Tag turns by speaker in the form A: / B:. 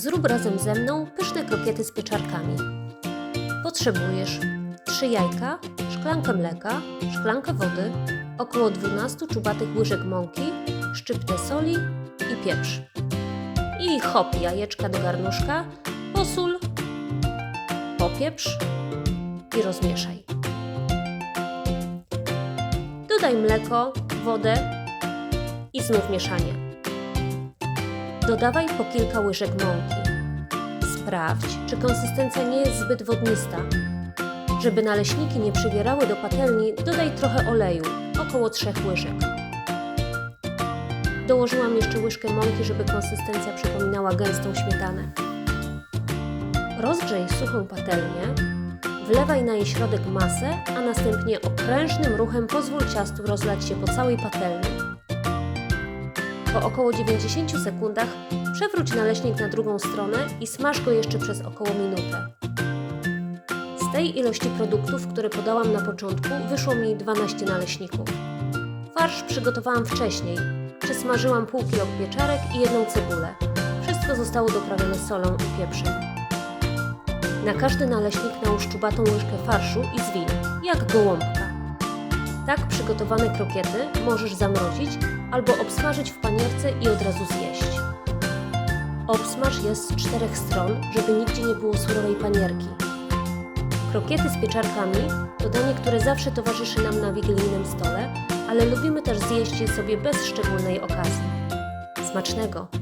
A: Zrób razem ze mną pyszne krokiety z pieczarkami. Potrzebujesz 3 jajka, szklankę mleka, szklankę wody, około 12 czubatych łyżek mąki, szczyptę soli i pieprz. I hop jajeczka do garnuszka, posól, popieprz i rozmieszaj. Dodaj mleko, wodę i znów mieszanie. Dodawaj po kilka łyżek mąki. Sprawdź, czy konsystencja nie jest zbyt wodnista. Żeby naleśniki nie przywierały do patelni, dodaj trochę oleju, około 3 łyżek. Dołożyłam jeszcze łyżkę mąki, żeby konsystencja przypominała gęstą śmietanę. Rozgrzej suchą patelnię, wlewaj na jej środek masę, a następnie okrężnym ruchem pozwól ciastu rozlać się po całej patelni. Po około 90 sekundach przewróć naleśnik na drugą stronę i smaż go jeszcze przez około minutę. Z tej ilości produktów, które podałam na początku, wyszło mi 12 naleśników. Farsz przygotowałam wcześniej. Przesmażyłam pół kilo pieczarek i jedną cebulę. Wszystko zostało doprawione solą i pieprzem. Na każdy naleśnik nałóż czubatą łyżkę farszu i zwin, jak gołąbka. Tak przygotowane krokiety możesz zamrozić albo obsmażyć w panierce i od razu zjeść. Obsmaż je z czterech stron, żeby nigdzie nie było surowej panierki. Krokiety z pieczarkami to danie, które zawsze towarzyszy nam na wigilijnym stole, ale lubimy też zjeść je sobie bez szczególnej okazji. Smacznego!